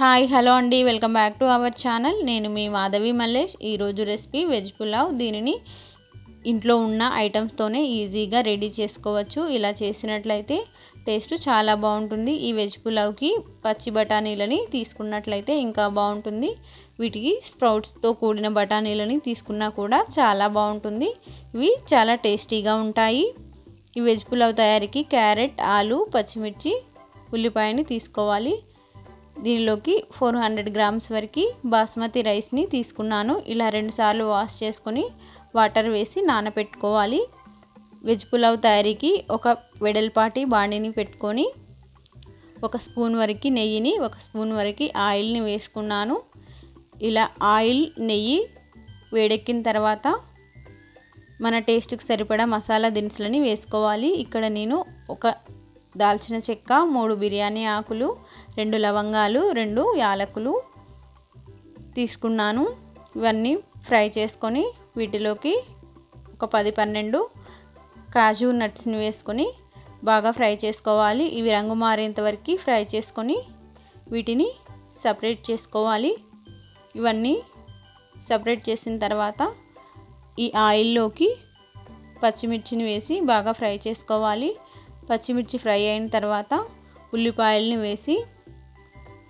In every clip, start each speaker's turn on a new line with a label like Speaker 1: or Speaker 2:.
Speaker 1: Hi hello అండి. Welcome back to our channel. నేను మీ మాధవి మల్లేష్. ఈరోజు రెసిపీ వెజ్ పులావ్. దీనిని ఇంట్లో ఉన్న ఐటమ్స్తోనే ఈజీగా రెడీ చేసుకోవచ్చు. ఇలా చేసినట్లయితే టేస్ట్ చాలా బాగుంటుంది. ఈ వెజ్ పులావ్కి పచ్చి బఠానీలని తీసుకున్నట్లయితే ఇంకా బాగుంటుంది. వీటికి స్ప్రౌట్స్తో కూడిన బఠానీలని తీసుకున్నా కూడా చాలా బాగుంటుంది. ఇవి చాలా టేస్టీగా ఉంటాయి. ఈ వెజ్ పులావ్ తయారీకి క్యారెట్ ఆలు పచ్చిమిర్చి ఉల్లిపాయని తీసుకోవాలి. దీనిలోకి ఫోర్ హండ్రెడ్ గ్రామ్స్ వరకు బాస్మతి రైస్ని తీసుకున్నాను. ఇలా రెండుసార్లు వాష్ చేసుకొని వాటర్ వేసి నానబెట్టుకోవాలి వెజ్ పులావ్ తయారీకి ఒక వెడల్పాటి బాణీని పెట్టుకొని ఒక స్పూన్ వరకు నెయ్యిని ఒక స్పూన్ వరకు ఆయిల్ని వేసుకున్నాను. ఇలా ఆయిల్ నెయ్యి వేడెక్కిన తర్వాత మన టేస్ట్కి సరిపడా మసాలా దినుసులని వేసుకోవాలి. ఇక్కడ నేను ఒక దాల్చిన చెక్క మూడు బిర్యానీ ఆకులు రెండు లవంగాలు రెండు యాలకులు తీసుకున్నాను. ఇవన్నీ ఫ్రై చేసుకొని వీటిలోకి ఒక పది పన్నెండు కాజు నట్స్ని వేసుకొని బాగా ఫ్రై చేసుకోవాలి. ఇవి రంగు మారేంత వరకు ఫ్రై చేసుకొని వీటిని సపరేట్ చేసుకోవాలి. ఇవన్నీ సపరేట్ చేసిన తర్వాత ఈ ఆయిల్లోకి పచ్చిమిర్చిని వేసి బాగా ఫ్రై చేసుకోవాలి. పచ్చిమిర్చి ఫ్రై అయిన తర్వాత ఉల్లిపాయలని వేసి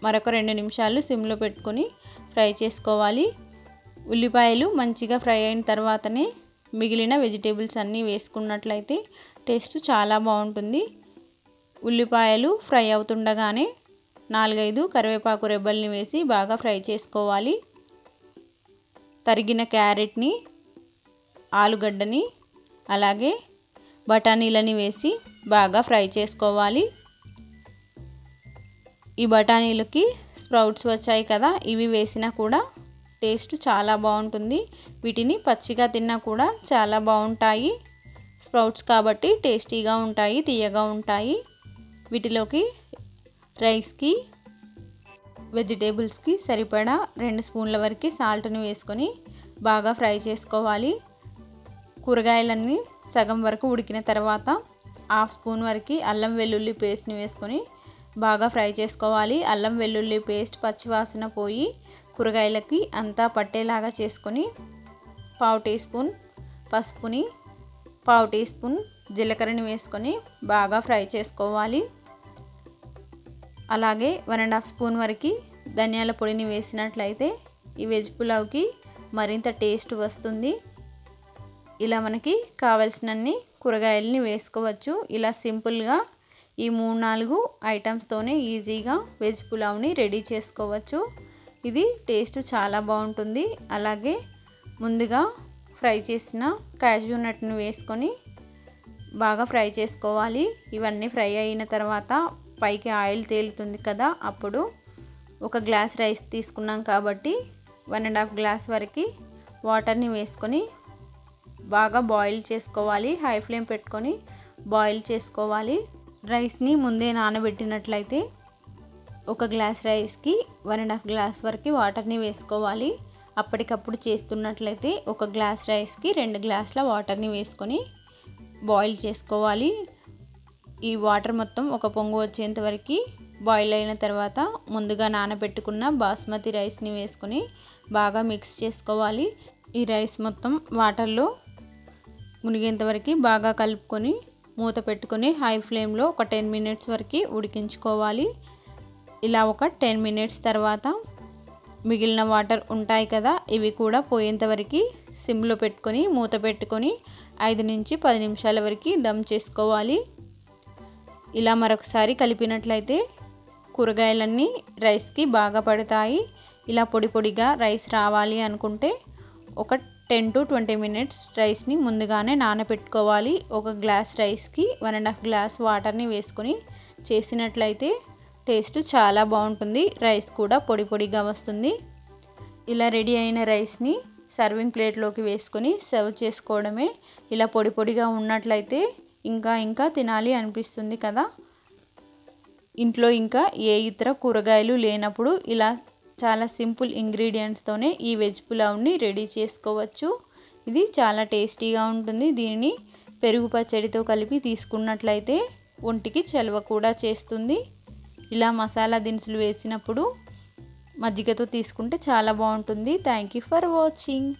Speaker 1: మరొక రెండు నిమిషాలు సిమ్లో పెట్టుకొని ఫ్రై చేసుకోవాలి. ఉల్లిపాయలు మంచిగా ఫ్రై అయిన తర్వాతనే మిగిలిన వెజిటేబుల్స్ అన్నీ వేసుకున్నట్లయితే టేస్ట్ చాలా బాగుంటుంది. ఉల్లిపాయలు ఫ్రై అవుతుండగానే నాలుగైదు కరివేపాకు రెబ్బల్ని వేసి బాగా ఫ్రై చేసుకోవాలి. తరిగిన క్యారెట్ని ఆలుగడ్డని అలాగే బఠానీలని వేసి బాగా ఫ్రై చేసుకోవాలి. ఈ బఠానీలకి స్ప్రౌట్స్ వచ్చాయి కదా ఇవి వేసినా కూడా టేస్ట్ చాలా బాగుంటుంది. వీటిని పచ్చిగా తిన్నా కూడా చాలా బాగుంటాయి. స్ప్రౌట్స్ కాబట్టి టేస్టీగా ఉంటాయి తీయగా ఉంటాయి. వీటిలోకి రైస్కి వెజిటేబుల్స్కి సరిపడా రెండు స్పూన్ల వరకు సాల్ట్ని వేసుకొని బాగా ఫ్రై చేసుకోవాలి. కూరగాయలన్నీ సగం వరకు ఉడికిన తర్వాత హాఫ్ స్పూన్ వరకు అల్లం వెల్లుల్లి పేస్ట్ని వేసుకొని బాగా ఫ్రై చేసుకోవాలి. అల్లం వెల్లుల్లి పేస్ట్ పచ్చివాసన పోయి కూరగాయలకి అంతా పట్టేలాగా చేసుకొని పావు టీ స్పూన్ పసుపుని పావు టీ స్పూన్ జీలకర్రని వేసుకొని బాగా ఫ్రై చేసుకోవాలి. అలాగే వన్ అండ్ హాఫ్ స్పూన్ వరకు ధనియాల పొడిని వేసినట్లయితే ఈ వెజ్ పులావ్కి మరింత టేస్ట్ వస్తుంది. ఇలా మనకి కావలసినన్ని కూరగాయలని వేసుకోవచ్చు. ఇలా సింపుల్గా ఈ మూడు నాలుగు ఐటమ్స్తోనే ఈజీగా వెజ్ పులావ్ని రెడీ చేసుకోవచ్చు. ఇది టేస్ట్ చాలా బాగుంటుంది. అలాగే ముందుగా ఫ్రై చేసిన క్యాష్యూ నట్ని వేసుకొని బాగా ఫ్రై చేసుకోవాలి. ఇవన్నీ ఫ్రై అయిన తర్వాత పైకి ఆయిల్ తేలుతుంది కదా అప్పుడు ఒక గ్లాస్ రైస్ తీసుకున్నాం కాబట్టి వన్ అండ్ హాఫ్ గ్లాస్ వరకు వాటర్ని వేసుకొని బాగా బాయిల్ చేసుకోవాలి. హై ఫ్లేమ్ పెట్టుకొని బాయిల్ చేసుకోవాలి. రైస్ని ముందే నానబెట్టినట్లయితే ఒక గ్లాస్ రైస్కి వన్ అండ్ హాఫ్ గ్లాస్ వరకు వాటర్ని వేసుకోవాలి. అప్పటికప్పుడు చేస్తున్నట్లయితే ఒక గ్లాస్ రైస్కి రెండు గ్లాసుల వాటర్ని వేసుకొని బాయిల్ చేసుకోవాలి. ఈ వాటర్ మొత్తం ఒక పొంగు వచ్చేంత వరకు బాయిల్ అయిన తర్వాత ముందుగా నానబెట్టుకున్న బాస్మతి రైస్ని వేసుకొని బాగా మిక్స్ చేసుకోవాలి. ఈ రైస్ మొత్తం వాటర్లో మునిగేంత వరకు బాగా కలుపుకొని మూత పెట్టుకొని హై ఫ్లేమ్లో ఒక టెన్ మినిట్స్ వరకు ఉడికించుకోవాలి. ఇలా ఒక టెన్ మినిట్స్ తర్వాత మిగిలిన వాటర్ ఉంటాయి కదా ఇవి కూడా పోయేంతవరకు సిమ్లో పెట్టుకొని మూత పెట్టుకొని ఐదు నుంచి పది నిమిషాల వరకు దమ్ చేసుకోవాలి. ఇలా మరొకసారి కలిపినట్లయితే కూరగాయలన్నీ రైస్కి బాగా పడతాయి. ఇలా పొడి పొడిగా రైస్ రావాలి అనుకుంటే ఒక టెన్ టు ట్వంటీ మినిట్స్ రైస్ని ముందుగానే నానబెట్టుకోవాలి. ఒక గ్లాస్ రైస్కి వన్ అండ్ హాఫ్ గ్లాస్ వాటర్ని వేసుకొని చేసినట్లయితే టేస్ట్ చాలా బాగుంటుంది. రైస్ కూడా పొడి పొడిగా వస్తుంది. ఇలా రెడీ అయిన రైస్ని సర్వింగ్ ప్లేట్లోకి వేసుకొని సర్వ్ చేసుకోవడమే. ఇలా పొడి పొడిగా ఉన్నట్లయితే ఇంకా ఇంకా తినాలి అనిపిస్తుంది కదా. ఇంట్లో ఇంకా ఏ ఇతర కూరగాయలు లేనప్పుడు ఇలా చాలా సింపుల్ ఇంగ్రీడియంట్స్తోనే ఈ వెజ్ పులావ్ని రెడీ చేసుకోవచ్చు. ఇది చాలా టేస్టీగా ఉంటుంది. దీనిని పెరుగు పచ్చడితో కలిపి తీసుకున్నట్లయితే ఒంటికి చలవ కూడా చేస్తుంది. ఇలా మసాలా దినుసులు వేసినప్పుడు మజ్జిగతో తీసుకుంటే చాలా బాగుంటుంది. Thank you for watching